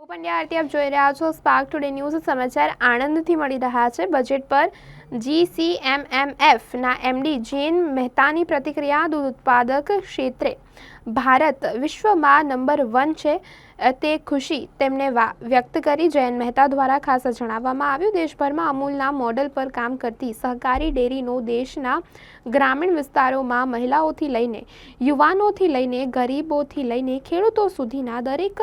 હું પંડ્યા આરતી આપ જોઈ રહ્યા છો સ્પાર્ક ટુડે ન્યૂઝ સમાચાર. આણંદથી મળી રહ્યા છે બજેટ પર જીસીએમએમએફના એમડી જૈન મહેતાની પ્રતિક્રિયા, દૂધ ઉત્પાદક ક્ષેત્રે. ભારત વિશ્વમાં નંબર વન છે. તે ખુશી તેમને વ્યક્ત કરી જયંત મહેતા દ્વારા ખાસ જણાવવામાં આવ્યું. દેશભરમાં અમૂલના મોડલ પર કામ કરતી સહકારી ડેરીનો દેશના ગ્રામીણ વિસ્તારોમાં મહિલાઓથી લઈને યુવાનોથી લઈને ગરીબોથી લઈને ખેડૂતો સુધીના દરેક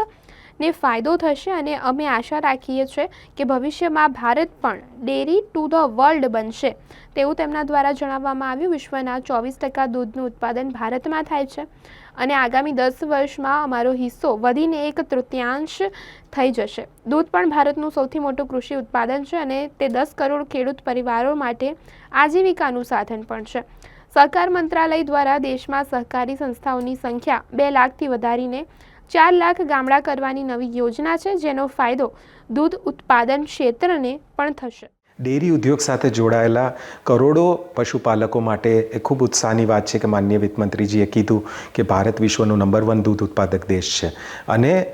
ને ફાયદો થશે અને અમે આશા રાખીએ છીએ કે ભવિષ્યમાં ભારત પણ ડેરી ટુ ધ વર્લ્ડ બનશે. તેવું તેમના દ્વારા જણાવવામાં આવ્યું. વિશ્વના ચોવીસ ટકા દૂધનું ઉત્પાદન ભારતમાં થાય છે અને આગામી દસ વર્ષમાં અમારો હિસ્સો વધીને એક તૃતીયાંશ થઈ જશે. દૂધ પણ ભારતનું સૌથી મોટું કૃષિ ઉત્પાદન છે અને તે દસ કરોડ ખેડૂત પરિવારો માટે આજીવિકાનું સાધન પણ છે. સહકાર મંત્રાલય દ્વારા દેશમાં સહકારી સંસ્થાઓની સંખ્યા બે લાખથી વધારીને ચાર લાખ ગામડા કરવાની નવી યોજના છે, જેનો ફાયદો દૂધ ઉત્પાદન ક્ષેત્રને પણ થશે. ડેરી ઉદ્યોગ સાથે જોડાયેલા કરોડો પશુપાલકો માટે એ ખૂબ ઉત્સાહની વાત છે કે માનનીય વિત્તમંત્રીજીએ કીધું કે ભારત વિશ્વનું નંબર વન દૂધ ઉત્પાદક દેશ છે. અને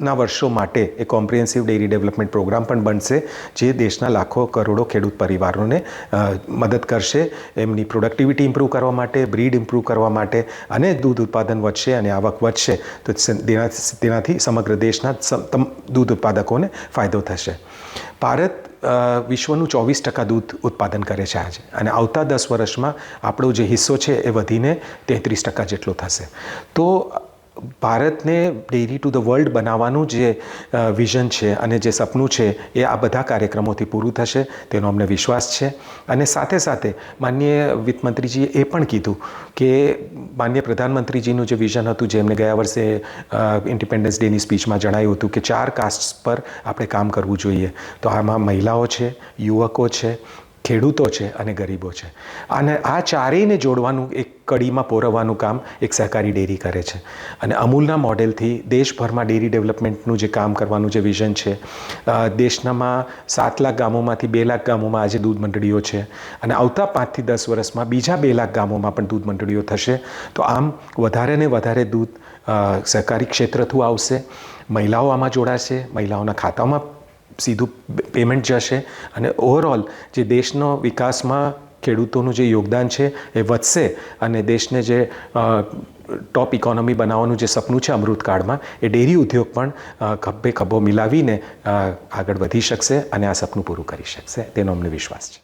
આગળના વર્ષો માટે એ કોમ્પ્રિહેન્સિવ ડેરી ડેવલપમેન્ટ પ્રોગ્રામ પણ બનશે, જે દેશના લાખો કરોડો ખેડૂત પરિવારોને મદદ કરશે. એમની પ્રોડક્ટિવિટી ઇમ્પ્રૂવ કરવા માટે બ્રીડ ઇમ્પ્રૂવ કરવા માટે અને દૂધ ઉત્પાદન વધશે અને આવક વધશે. તો તેનાથી સમગ્ર દેશના દૂધ ઉત્પાદકોને ફાયદો થશે. ભારત વિશ્વનું ચોવીસ ટકા દૂધ ઉત્પાદન કરે છે આજે. અને આવતા દસ વર્ષમાં આપણો જે હિસ્સો છે એ વધીને તેત્રીસ ટકા જેટલો થશે. તો ભારતને ડેરી ટુ ધ વર્લ્ડ બનાવવાનું જે વિઝન છે અને જે સપનું છે એ આ બધા કાર્યક્રમોથી પૂરું થશે, તેનો અમને વિશ્વાસ છે. અને સાથે સાથે માનનીય વિત્તમંત્રીજીએ એ પણ કીધું કે માનનીય પ્રધાનમંત્રીજીનું જે વિઝન હતું, જે એમને ગયા વર્ષે ઇન્ડિપેન્ડન્સ ડેની સ્પીચમાં જણાવ્યું હતું કે ચાર કાસ્ટ પર આપણે કામ કરવું જોઈએ. તો આમાં મહિલાઓ છે, યુવકો છે ખેડૂતો છે અને ગરીબો છે. અને આ ચારેયને જોડવાનું, એક કડીમાં પોરવવાનું કામ એક સહકારી ડેરી કરે છે. અને અમૂલના મોડેલથી દેશભરમાં ડેરી ડેવલપમેન્ટનું જે કામ કરવાનું જે વિઝન છે દેશનામાં સાત લાખ ગામોમાંથી બે લાખ ગામોમાં આજે દૂધ મંડળીઓ છે. અને આવતા પાંચથી દસ વર્ષમાં બીજા બે લાખ ગામોમાં પણ દૂધ મંડળીઓ થશે. તો આમ વધારે ને વધારે દૂધ સહકારી ક્ષેત્રથું આવશે. મહિલાઓ આમાં જોડાશે, મહિલાઓના ખાતામાં સીધું પેમેન્ટ જશે અને ઓવરઓલ જે દેશનો વિકાસમાં ખેડૂતોનું જે યોગદાન છે એ વધશે અને દેશને જે ટોપ ઇકોનોમી બનાવવાનું જે સપનું છે અમૃતકાળમાં, એ ડેરી ઉદ્યોગ પણ ખભે ખભો મિલાવીને આગળ વધી શકશે અને આ સપનું પૂરું કરી શકશે. તેનો અમને વિશ્વાસ છે.